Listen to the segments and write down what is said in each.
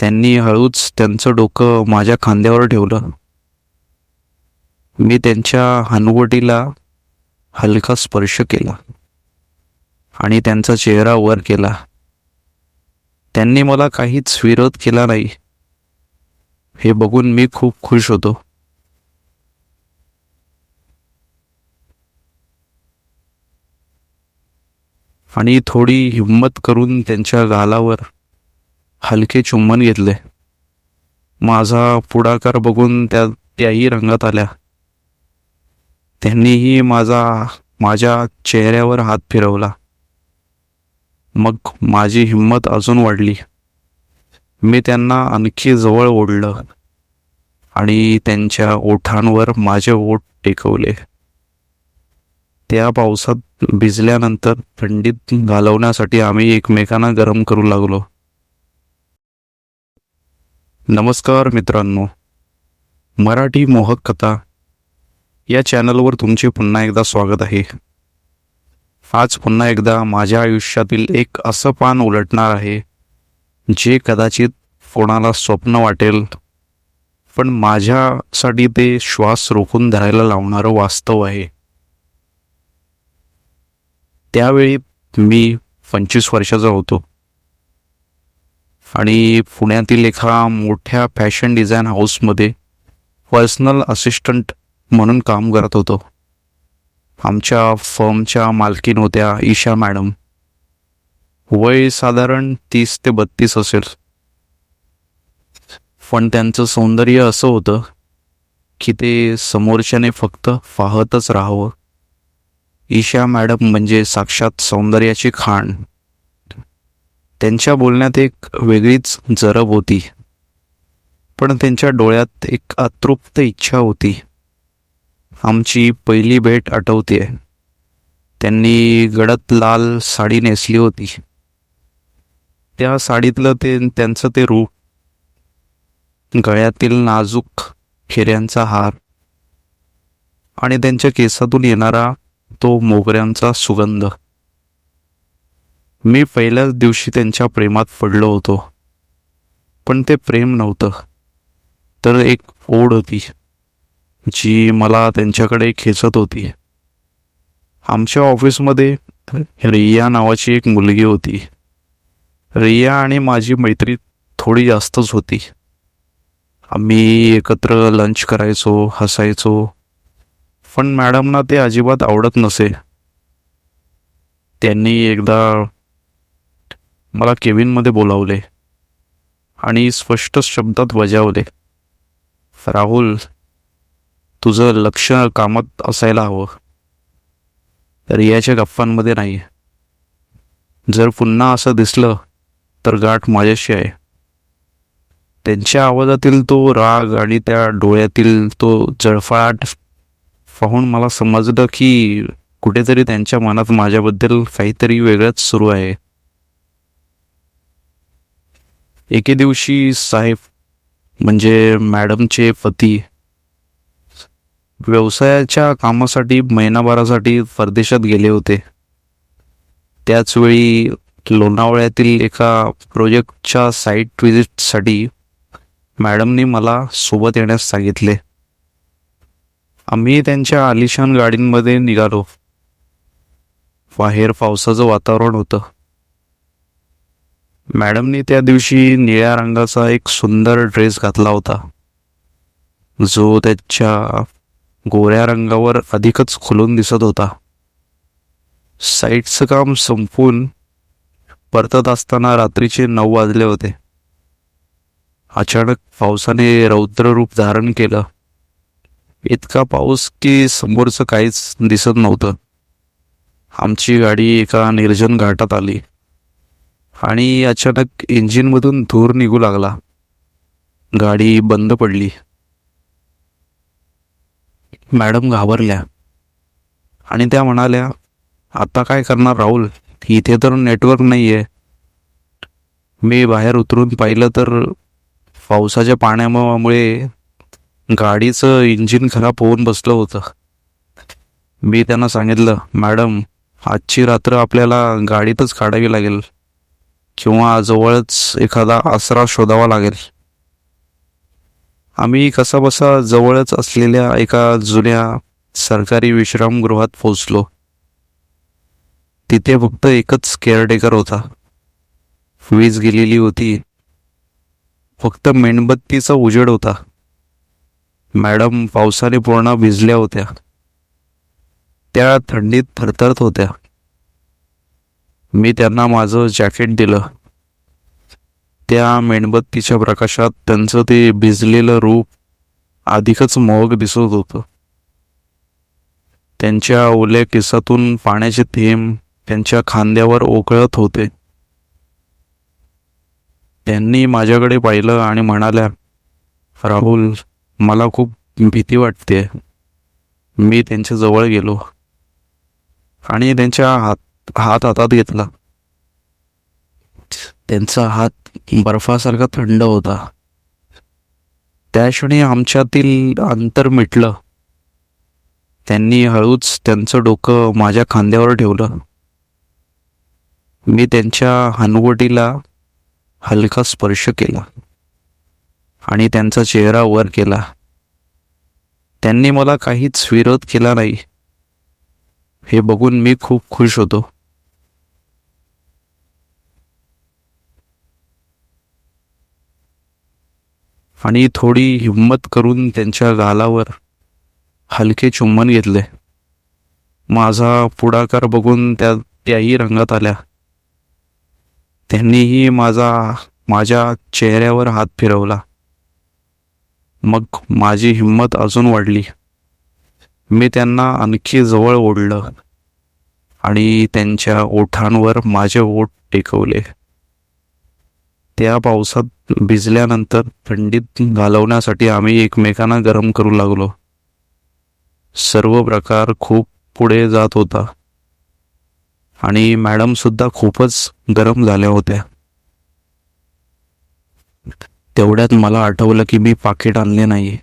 त्यांनी हळूच त्यांचं डोकं माझ्या खांद्यावर ठेवलं. मी त्यांच्या हनुवटीला हलका स्पर्श केला आणि त्यांचा चेहरा वर केला. त्यांनी मला काहीच विरोध केला नाही. हे बघून मी खूप खुश होतो. आणि थोडी हिंमत करून त्यांच्या गालावर हलके चुंबन घेतले. माझा पुढाकार बघून त्या त्याही रंगात आल्या. त्यांनीही माझा माझ्या चेहऱ्यावर हात फिरवला. मग माझी हिंमत अजून वाढली. मी त्यांना आणखी जवळ ओढलं आणि त्यांच्या ओठांवर माझे ओठ टेकवले. त्या पावसात भिजल्यानंतर थंडीत घालवण्यासाठी आम्ही एकमेकांना गरम करू लागलो. नमस्कार मित्रांनो. मराठी मोहक कथा या चॅनलवर तुमचे पुन्हा एकदा स्वागत आहे. आज पुन्हा एकदा माझ्या आयुष्यातील एक असं पान उलटणार आहे जे कदाचित कोणाला स्वप्न वाटेल पण माझ्यासाठी ते श्वास रोखून धरायला लावणारं वास्तव आहे. त्यावेळी मी पंचवीस वर्षाचा होतो. आणि पुण्यातील एका मोठ्या फॅशन डिझाईन हाऊसमध्ये पर्सनल असिस्टंट म्हणून काम करत होतो. आमच्या फर्मच्या मालकीन होत्या ईशा मॅडम. वय साधारण तीस ते बत्तीस असेल. पण त्यांचं सौंदर्य असं होतं की ते समोरच्याने फक्त पाहतच राहावं. ईशा मॅडम म्हणजे साक्षात सौंदर्याची खाण. त्यांच्या बोलण्यात एक वेगळीच जरब होती. पण त्यांच्या डोळ्यात एक अतृप्त इच्छा होती. आमची पहिली भेट आठवते त्यांनी गडद लाल साडी नेसली होती. त्या साडीतलं ते त्यांचं ते रूप. गळ्यातील नाजूक हिऱ्यांचा हार. आणि त्यांच्या केसातून येणारा तो मोगऱ्यांचा सुगंध. मी पहिल्याच दिवशी त्यांच्या प्रेमात पडलो होतो. पण ते प्रेम नव्हतं. तर एक ओढ होती जी मला त्यांच्याकडे खेचत होती. आमच्या ऑफिसमध्ये रिया नावाची एक मुलगी होती. रिया आणि माझी मैत्री थोडी जास्तच होती. आम्ही एकत्र लंच करायचो हसायचो. पण मॅडमना ते अजिबात आवडत नसे. त्यांनी एकदा मला केविनमध्ये बोलावले आणि स्पष्ट शब्दात बजावले राहुल तुझं लक्ष कामात असायला हवं. रियाच्या गप्पांमध्ये नाही. जर पुन्हा असं दिसलं तर गाठ माझ्याशी आहे. त्यांच्या आवाजातील तो राग आणि त्या डोळ्यातील तो जळफळाट पाहून मला समजलं की कुठेतरी त्यांच्या मनात माझ्याबद्दल काहीतरी वेगळंच सुरू आहे. एके दिवशी साहेब म्हणजे मॅडमचे पती व्यवसायाच्या कामासाठी महिनाभरासाठी परदेशात गेले होते. त्याचवेळी लोणावळ्यातील एका प्रोजेक्टच्या साईट व्हिजिटसाठी मॅडमनी मला सोबत येण्यास सांगितले. आम्ही त्यांच्या आलिशान गाडींमध्ये निघालो. बाहेर पावसाचं वातावरण होतं. मॅडमने त्या दिवशी निळ्या रंगाचा एक सुंदर ड्रेस घातला होता. जो त्याच्या गोऱ्या रंगावर अधिकच खुलून दिसत होता. साईटचं काम संपून परतत असताना रात्रीचे नऊ वाजले होते. अचानक पावसाने रौद्र रूप धारण केलं. इतका पाऊस की समोरचं काहीच दिसत नव्हतं. आमची गाडी एका निर्जन घाटात आली. आणि अचानक इंजिनमधून धूर निघू लागला. गाडी बंद पडली. मॅडम घाबरल्या. आणि त्या म्हणाल्या आता काय करणार राहुल? इथे तर नेटवर्क नाही आहे मी बाहेर उतरून पाहिलं तर पावसाच्या पाण्यामुळे गाडीचं इंजिन खराब होऊन बसलं होतं. मी त्यांना सांगितलं मॅडम आजची रात्र आपल्याला गाडीतच काढावी लागेल. किंवा जवळच एखादा आसरा शोधावा लागेल. आम्ही कसाबसा जवळच असलेल्या एका जुन्या सरकारी विश्रामगृहात पोहोचलो. तिथे फक्त एकच केअरटेकर होता. वीज गेलेली होती. फक्त मेणबत्तीचा उजेड होता. मॅडम पावसाने पूर्ण भिजल्या होत्या. त्या थंडीत थरथरत होत्या. मी त्यांना माझं जॅकेट दिलं. त्या मेणबत्तीच्या प्रकाशात त्यांचं ते भिजलेलं रूप अधिकच मोहक दिसत होतं. त्यांच्या ओल्या केसातून पाण्याचे थेंब त्यांच्या खांद्यावर ओकळत होते. त्यांनी माझ्याकडे पाहिलं आणि म्हणाल्या राहुल मला खूप भीती वाटते मी त्यांच्या जवळ गेलो आणि त्यांच्या हात हात हातात घेतला. त्यांचा हात बर्फासारखा थंड होता. त्या क्षणी आमच्यातील अंतर मिटलं. त्यांनी हळूच त्यांचं डोकं माझ्या खांद्यावर ठेवलं. मी त्यांच्या हनवटीला हलका स्पर्श केला आणि त्यांचा चेहरा वर केला. त्यांनी मला काहीच विरोध केला नाही. हे बघून मी खूप खुश होतो. आणि थोडी हिंमत करून त्यांच्या गालावर हलके चुंबन घेतले. माझा पुढाकार बघून त्या त्याही रंगात आल्या. त्यांनीही माझा माझ्या चेहऱ्यावर हात फिरवला. मग माझी हिंमत अजून वाढली. मी त्यांना आणखी जवळ ओढलं आणि त्यांच्या ओठांवर माझे ओठ टेकवले. त्या पावसात भिजल्यानंतर थंडीत घालवण्यासाठी आम्ही एकमेकांना गरम करू लागलो. सर्व प्रकार खूप पुढे जात होता. आणि मॅडम सुद्धा खूपच गरम झाल्या होत्या. तेवढ्यात मला आठवलं की मी पाकिट आणले नाही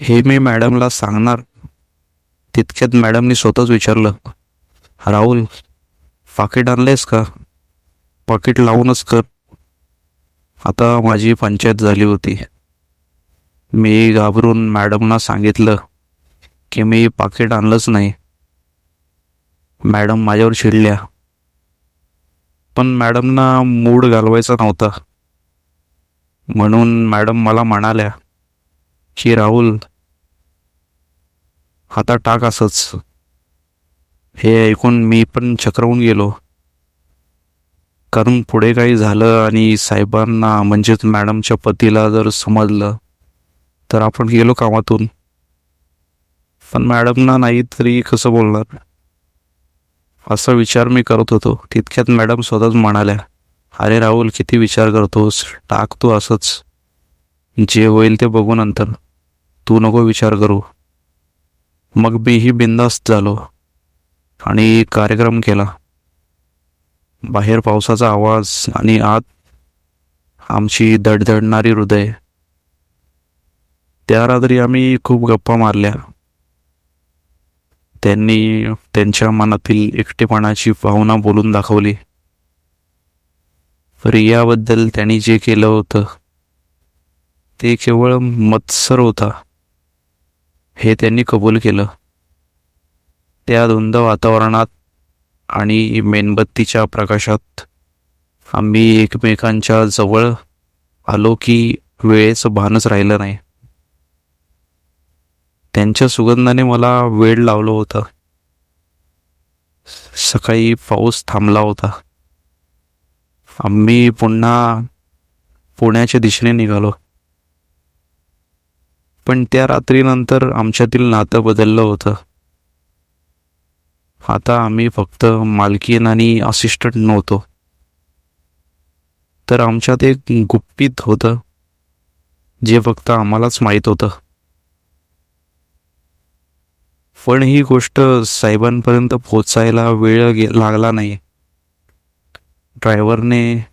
हे मी मॅडमला सांगणार. तितक्यात मॅडमनी स्वतःच विचारलं राहुल पाकिट आणलेस का? पाकिट लावूनच कर. आता माझी पंचायत झाली होती. मी घाबरून मॅडमना सांगितलं की मी पाकिट आणलंच नाही. मॅडम माझ्यावर चिडल्या. पण मॅडमना मूड घालवायचा नव्हता. म्हणून मॅडम मला म्हणाल्या की राहुल आता टाक असंच. हे ऐकून मी पण चक्रवून गेलो. कारण पुढे काही झालं आणि साहेबांना म्हणजेच मॅडमच्या पतीला जर समजलं तर आपण गेलो कामातून. पण मॅडमना नाही तरी कसं बोलणार? असा विचार मी करत होतो. तितक्यात मॅडम स्वतःच म्हणाल्या अरे राहुल किती विचार करतोस? टाक तू असंच. जे होईल ते बघू नंतर. तू नको विचार करू. मग मीही बिंदास्त झालो आणि कार्यक्रम केला. बाहेर पावसाचा आवाज आणि आत आमची धडधडणारी हृदय. त्या रात्री आम्ही खूप गप्पा मारल्या. त्यांनी त्यांच्या मनातील एकटेपणाची भावना बोलून दाखवली. रियाबद्दल त्यांनी जे केलं होतं ते केवळ मत्सर होता. हे त्यांनी कबूल केलं. त्या धुंद वातावरणात आणि मेणबत्तीच्या प्रकाशात आम्ही एकमेकांच्या जवळ आलो की वेळेचं भानच राहिलं नाही. त्यांच्या सुगंधाने मला वेळ लावलं होतं. सकाळी पाऊस थांबला होता. आम्ही पुन्हा पुण्याच्या दिशेने निघालो. पण त्या रात्रीनंतर आमच्यातील नातं बदललं होतं. आता आम्ही फक्त मालकीन आणि असिस्टंट नव्हतो. तर आमच्यात एक गुप्पित होतं जे फक्त आम्हालाच माहीत होतं. पण ही गोष्ट साहेबांपर्यंत पोचायला वेळ लागला नाही. ड्रायव्हरने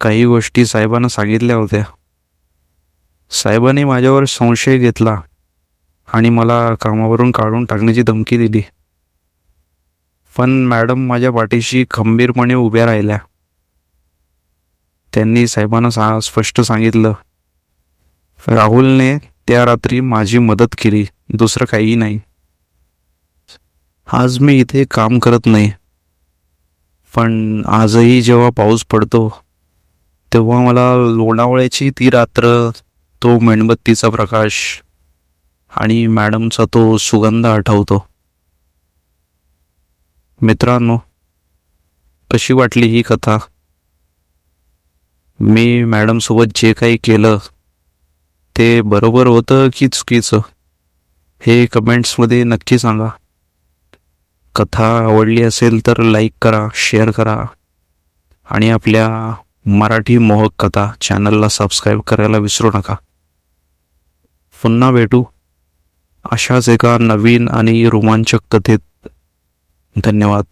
काही गोष्टी साहेबांना सांगितल्या होत्या. साहेबांनी माझ्यावर संशय घेतला आणि मला कामावरून काढून टाकण्याची धमकी दिली. पण मॅडम माझ्या पाठीशी खंबीरपणे उभ्या राहिल्या. त्यांनी साहेबांना सा स्पष्ट सांगितलं. राहुलने त्या रात्री माझी मदत केली दुसरं काही नाही. आज मी इथे काम करत नाही. पण आजही जेव्हा पाऊस पडतो तेव्हा मला लोणावळ्याची ती रात्र तो मेणबत्तीचा प्रकाश आणि मॅडमचा तो सुगंध आठवतो. मित्रांनो कशी वाटली ही कथा? मी मॅडमसोबत जे काही केलं ते बरोबर होतं की चुकीचं? हे कमेंट्समध्ये नक्की सांगा. कथा आवडली असेल तर लाईक करा शेअर करा आणि आपल्या मराठी मोहक कथा चॅनलला सबस्क्राईब करायला विसरू नका. पुन्हा भेटू अशाच एका नवीन आणि रोमांचक कथेत. धन्यवाद.